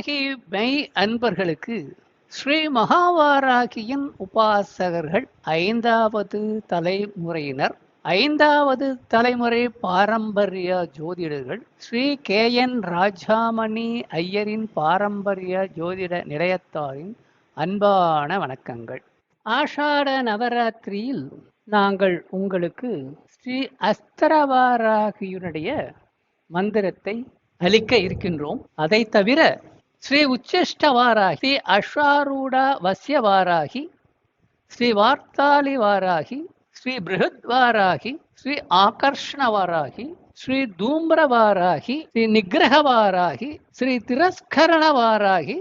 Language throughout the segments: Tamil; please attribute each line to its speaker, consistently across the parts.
Speaker 1: வாராகி மெய் அன்பர்களுக்கு ஸ்ரீ மகாவாராகியின் உபாசகர்கள் ஐந்தாவது தலைமுறையினர். ஐந்தாவது தலைமுறை பாரம்பரிய ஜோதிடர்கள் ஸ்ரீ கே என் ராஜாமணி ஐயரின் பாரம்பரிய ஜோதிட நிலையத்தாரின் அன்பான வணக்கங்கள். ஆஷாட நவராத்திரியில் நாங்கள் உங்களுக்கு ஸ்ரீ அஸ்தரவாராகியுடைய மந்திரத்தை அளிக்க இருக்கின்றோம். அதை தவிர ஸ்ரீ உச்சிஷ்டவாராகி ஸ்ரீ அஸ்வாரூட வசியவாராகி ஸ்ரீ வார்த்தாலி வாராகி ஸ்ரீ பிருஹத்வாராகி ஸ்ரீ ஆகர்ஷணவாராகி ஸ்ரீ தூம்ரவாராகி ஸ்ரீ நிகிரகவாராகி ஸ்ரீ திரஸ்கரணவாராகி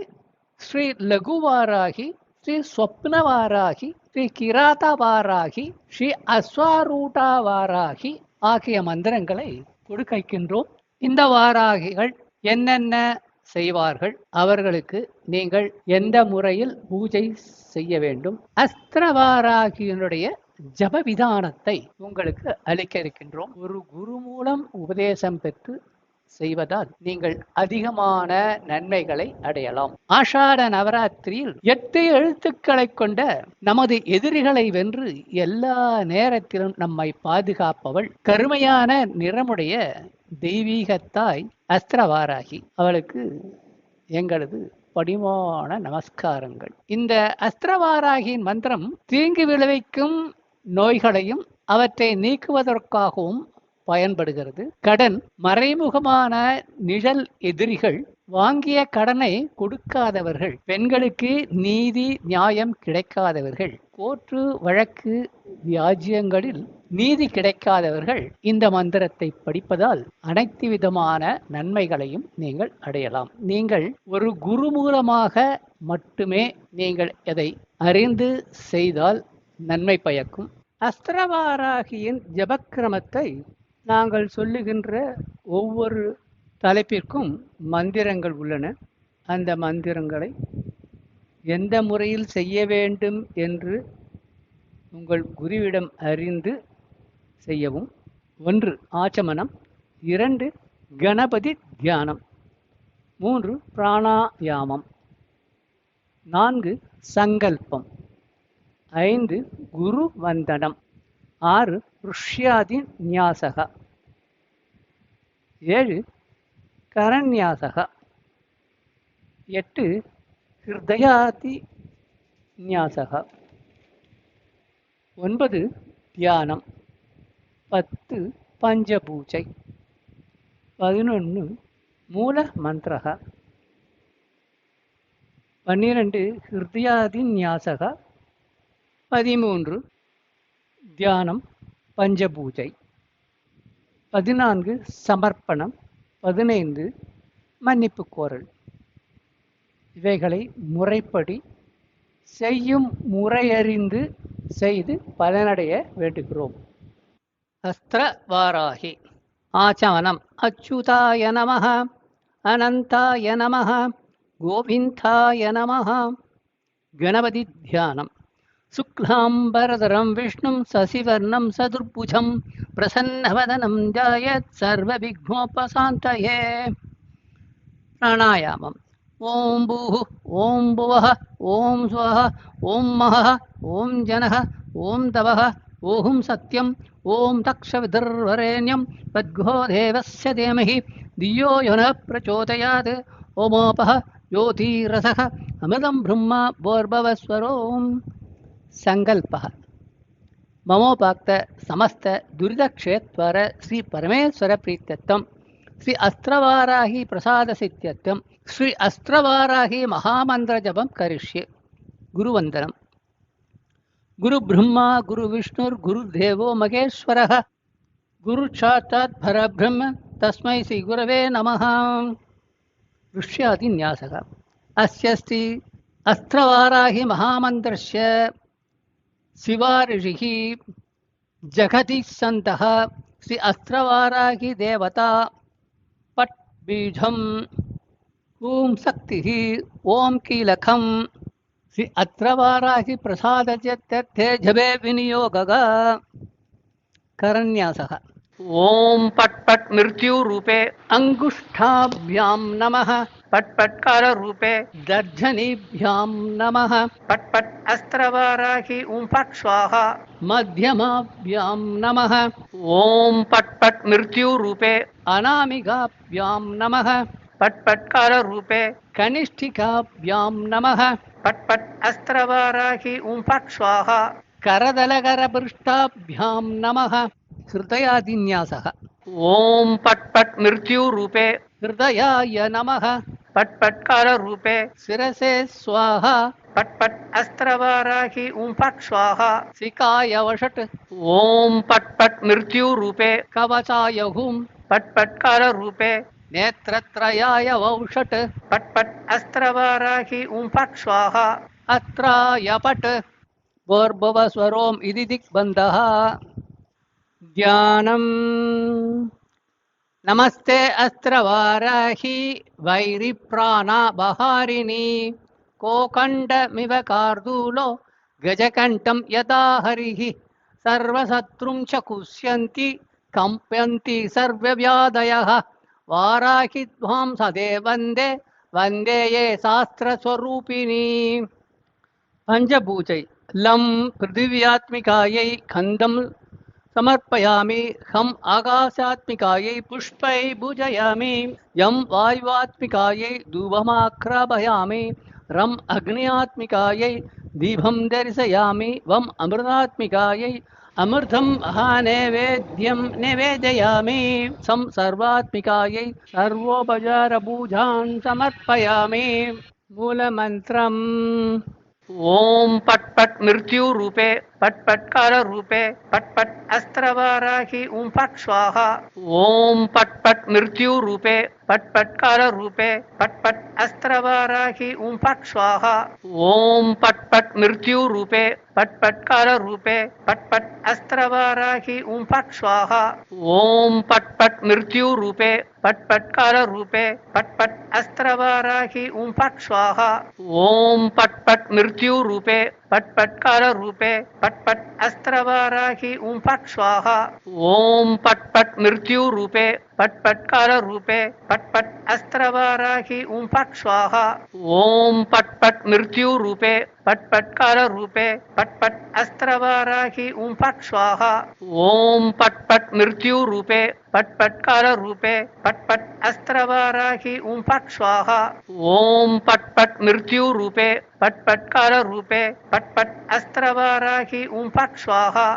Speaker 1: ஸ்ரீ லகுவாராகி ஸ்ரீ ஸ்வப்னவாராகி ஸ்ரீ கிராதவாராகி ஸ்ரீ அஸ்வாரூடாவாராகி ஆகிய மந்திரங்களை கொடுக்கின்றோம் இந்த வாராகிகள் என்னென்ன? செய்வார்கள். அவர்களுக்கு நீங்கள் எந்த முறையில் பூஜை செய்ய வேண்டும்? அஸ்திரவாராகியனுடைய ஜப விதானத்தை உங்களுக்கு அளிக்க இருக்கின்றோம். ஒரு குரு மூலம் உபதேசம் பெற்று செய்வதால் நீங்கள் அதிகமான நன்மைகளை அடையலாம். ஆஷாட நவராத்திரியில் எட்டு எழுத்துக்களை கொண்ட நமது எதிரிகளை வென்று எல்லா நேரத்திலும் நம்மை பாதுகாப்பவள். கருமையான நிறமுடைய தெய்வீகத்தாய் அஸ்திரவாராகி. அவளுக்கு எங்களது படிமான நமஸ்காரங்கள். இந்த அஸ்திரவாராகியின் மந்திரம் தீங்கு விளைவிக்கும் நோய்களையும் அவற்றை நீக்குவதற்காகவும் பயன்படுகிறது. கடன் மறைமுகமான நிழல் எதிரிகள் வாங்கிய கடனை கொடுக்காதவர்கள் பெண்களுக்கு நீதி நியாயம் கிடைக்காதவர்கள் கோர்ட்டு வழக்கு வியாஜ்யங்களில் நீதி கிடைக்காதவர்கள் இந்த மந்திரத்தை படிப்பதால் அனைத்து விதமான நன்மைகளையும் நீங்கள் அடையலாம். நீங்கள் ஒரு குரு மூலமாக மட்டுமே நீங்கள் எதை அறிந்து செய்தால் நன்மை பயக்கும். அஸ்திரவாராகியின் ஜபக்கிரமத்தை நாங்கள் சொல்லுகின்ற ஒவ்வொரு தலைப்பிற்கும் மந்திரங்கள் உள்ளன. அந்த மந்திரங்களை எந்த முறையில் செய்ய வேண்டும் என்று உங்கள் குருவிடம் அறிந்து செய்யவும். ஒன்று ஆச்சமனம். இரண்டு கணபதி தியானம். மூன்று பிராணாயாமம். நான்கு சங்கல்பம். ஐந்து குரு வந்தனம். ஆறு ருஷ்யாதி நியாசக ஏழு கரநியாசக எட்டு ஹிருதயாதி நியாசக ஒன்பது தியானம். பத்து பஞ்சபூஜை. பதினொன்று மூல மந்திரக. பன்னிரண்டு ஹிருதயாதி நியாசக பதிமூன்று தியானம் பஞ்சபூஜை. பதினான்கு சமர்ப்பணம் பதினைந்து மன்னிப்பு கோரல். இவைகளை முறைப்படி செய்யும் முறையறிந்து செய்து பலனடைய வேண்டுகிறோம். अस्त्रवाराहि आचानम् अच्युताय नमः अनन्ताय नमः गोविन्दाय नमः गणपतिध्यानं शुक्लाम्बरधरं विष्णुं ससिवर्णं सदुर्भुजं प्रसन्नवदनं जायेत् सर्वविघ्नोपशान्तये प्राणायामम् ॐ भूः ॐ भुवः ॐ स्वः ॐ महः ॐ जनः ॐ तवः ॐ सत्यम् ॐ तक्षविदुर्वरेण्यं तद्गो देवस्य धीमहि धियो यो नः प्रचोदयात् ओमोपः ज्योतिरसः अमृतं ब्रह्म भोर्भवस्वरोम् सङ्कल्पः ममोपाक्त समस्त दुरितक्षेत्वर श्री परमेश्वर प्रीत्यत्वं श्री अस्त्रवाराहि प्रसादसित्यत्वं श्री गुरु ब्रह्मा, गुरु विष्णु, गुरु देवो महेश्वर। गुरु साक्षात परब्रह्म, तस्म श्री गुरव नम। दृश्यादि अस्ति अस्त्रवाराहि महामन्त्रस्य। शिवाऋषिः जगति सत श्री अस्त्रवाराही देवता। पट्बीज ओम शक्ति। ओम कीलखं श्री अत्र वाराहि प्रसादचित्यर्थे झबे ओम पट पट मृत्यु रूपे अंगुष्ठाभ्याम नमः।
Speaker 2: पट पट काल पट्पट्काररूपे
Speaker 1: दर्जनीभ्यां नमः।
Speaker 2: पट पट अस्त्र वाराही ओम पट स्वाहा
Speaker 1: मध्यमाभ्यां नमः।
Speaker 2: ओम पट ॐ पट्पट् मृत्युरूपे
Speaker 1: अनामिकाभ्यां नमः।
Speaker 2: पट्पट्काररूपे।
Speaker 1: कनिष्ठिकाभ्यां नमः।
Speaker 2: पट्पट् अस्त्रवाराहि उम्पट् स्वाहा
Speaker 1: करदलकरपृष्ठाभ्यां नमः। हृदयादिन्यासः।
Speaker 2: ॐ पट्पट् मृत्युरूपे
Speaker 1: हृदयाय नमः।
Speaker 2: पट्पट्काररूपे।
Speaker 1: शिरसे स्वाहा।
Speaker 2: पट्पट् अस्त्रवाराहि उम्पट् स्वाहा
Speaker 1: सिकाय वषट्।
Speaker 2: ॐ पट्पट् मृत्युरूपे
Speaker 1: कवचाय हुं
Speaker 2: पट्पट्काररूपे।
Speaker 1: नेत्रत्रयाय वौषट्।
Speaker 2: पट् पट् अस्त्रवाराहि ऊं फट् स्वाहा।
Speaker 1: अत्राय पट् भोर्भुवस्वरोम् इति दिग्बन्धः। ध्यानम् नमस्ते अस्त्रवाराहि वैरिप्राणाबहारिणि। कोकण्डमिव कार्दूलो गजकण्ठं यदा हरिः। सर्वशत्रुं च कुष्यन्ति कम्प्यन्ति सर्वव्याधयः वाराहि त्वां सदे वंदे वंदे ये शास्त्रस्वरूपिणी। पञ्चभूजै लं पृथिव्यात्मिकायै खन्दं समर्पयामि हम् आकाशात्मिकायै पुष्पै पूजयामि यं वायुवात्मिकायै धूपमाक्रापयामि रम् अग्न्यात्मिकायै दीपं दर्शयामि, वम् अमृतात्मिकायै अमृतं नैवेद्यं निवेदयामि सं सर्वात्मिकायै सर्वोपचारभूजान् समर्पयामि। मूलमन्त्रम्।
Speaker 2: ॐ पट् पट् मृत्युरूपे पट्पट्कार रूपे पट्पट् अस्त्रवाराहि ॐ पट् स्वाहा ॐ पट्पट् मृत्यु रूपे पट्पट्कार रूपे पट्पट् अस्त्रवाराहि ॐ पट् स्वाहा ॐ पट्पट् मृत्यु रूपे पट्पट्कार रूपे पट्पट् अस्त्रवाराहि ॐ पट् स्वाहा ॐ पट्पट् मृत्यु रूपे पट्पट्कार रूपे पट्पट् अस्त्रवाराहि ॐ पट् स्वाहा ॐ पट्पट् मृत्यु रूपे पट्पट्कार रूपे पट्पट् अस्त्रवाराहि ॐ पट् स्वाहा ॐ पट्पट् मृत्यु रूपे पट्पट्काररूपे पट्पट् अस्त्रवाराहि ॐ पट् स्वाहा ॐ पट्पट् मृत्युरूपे पट्पट्काररूपे पट्पट् अस्त्रवाराहि ॐ पट् स्वाहा ॐ पट्पट् मृत्युरूपे पट्पट्काररूपे पट्पट् अस्त्रवाराहि ॐ पट् स्वाहा ॐ पट्पट् मृत्युरूपे पट्पट्काररूपे पट्पट् अस्त्रवाराहि ॐ पट् स्वाहा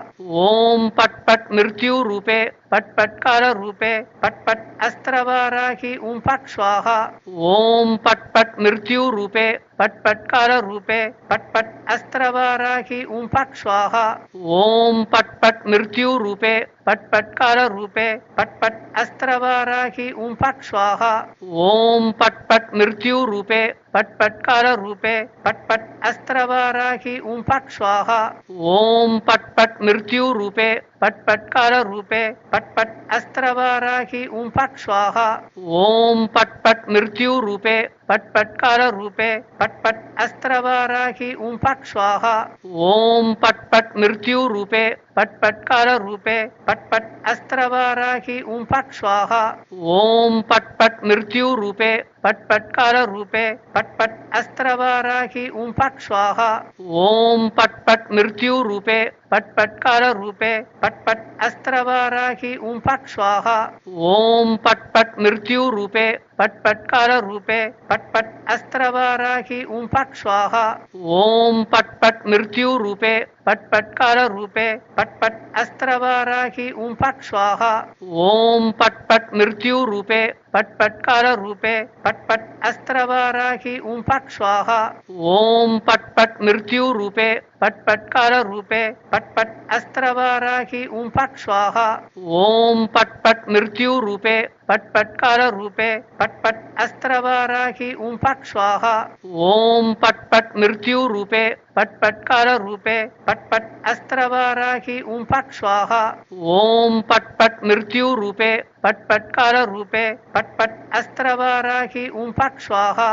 Speaker 2: ॐ पट्पट् मृत्युरूपे पट्पट्काररूपे पट् पट् अस्त्रवाराहि ओम पट स्वाहा। ॐ पट् पट् मृत्युरूपे पट पट काल रूपे पट पट्पट्काररूपे पट्पट् अस्त्रवाराहि ओम पट स्वाहा। ओम पट पट मृत्यु रूपे पट पट ॐ पट्पट् पट पट्पट्काररूपे पट्पट् अस्त्रवाराहि ओम पट स्वाहा। ओम पट पट मृत्यु रूपे पट पट ॐ पट्पट् पट पट्पट्काररूपे पट्पट् अस्त्रवाराहि ओम पट स्वाहा। ओम पट पट मृत्यु रूपे पट पट ॐ पट्पट् पट पट्पट्काररूपे पट्पट् अस्त्रवाराहि ओम पट स्वाहा। ओम पट पट मृत्यु रूपे पट पट पट्पट्कार रूपे पट पट अस्त्र वाराही ओम पट स्वाहा। ओम पट पट मृत्यु रूपे पट्पट्काररूपे पट्पट् अस्त्रवाराहि ओम पट स्वाहा ॐ रूपे। मृत्युरूपे पट्पट्काररूपे पट्पट् अस्त्रवाराहि ओम पट स्वाहा ॐ रूपे। मृत्युरूपे पट्पट्काररूपे पट्पट् अस्त्रवाराहि ओम पट स्वाहा ॐ रूपे। मृत्युरूपे पट्पट्काररूपे पट्पट् अस्त्रवाराहि ओम पट स्वाहा ओम ॐ पट्पट् मृत्युरूपे पट्पट्काररूपे पट् पट पट अस्त्र अस्त्रवाराही ओम पट स्वाहा ओम पट पट मृत्यु रूपे पट पट काल रूपे पट पट अस्त्र अस्त्रवाराही ओम पट स्वाहा ओम पट पट मृत्यु रूपे पट पट काल रूपे पट पट अस्त्र अस्त्रवाराही ओम पट स्वाहा ओम पट पट मृत्यु रूपे पट्पट्कार रूपे पट्पट् अस्त्रवाराहि ओम पट स्वाहा। ओम पट पट मृत्यु रूपे पट्पट्कार रूपे पट्पट् अस्त्रवाराहि ओम पट स्वाहा। ओम पट पट मृत्यु रूपे पट् पट्काररूपे पट् पट् अस्त्रवाराहि ऊं फट् स्वाहा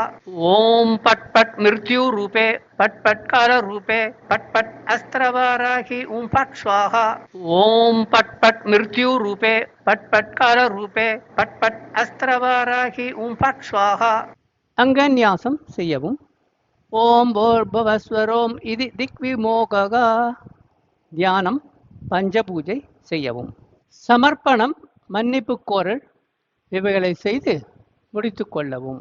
Speaker 2: ॐ पट् पट् मृत्युरूपे पट् पट्काररूपे पट् पट् अस्त्रवाराहि ऊं फट् स्वाहा ॐ पट् पट् मृत्युरूपे पट् पट्काररूपे पट् पट् अस्त्रवाराहि ऊं फट् स्वाहा
Speaker 1: அங்கநியாசம் செய்யவும் ஓம் போர்பவஸ்வரோம் இது திக்விமோகா தியானம் பஞ்சபூஜை செய்யவும் சமர்ப்பணம் மன்னிப்பு கோரல் இவைகளை செய்து முடித்து கொள்ளவும்.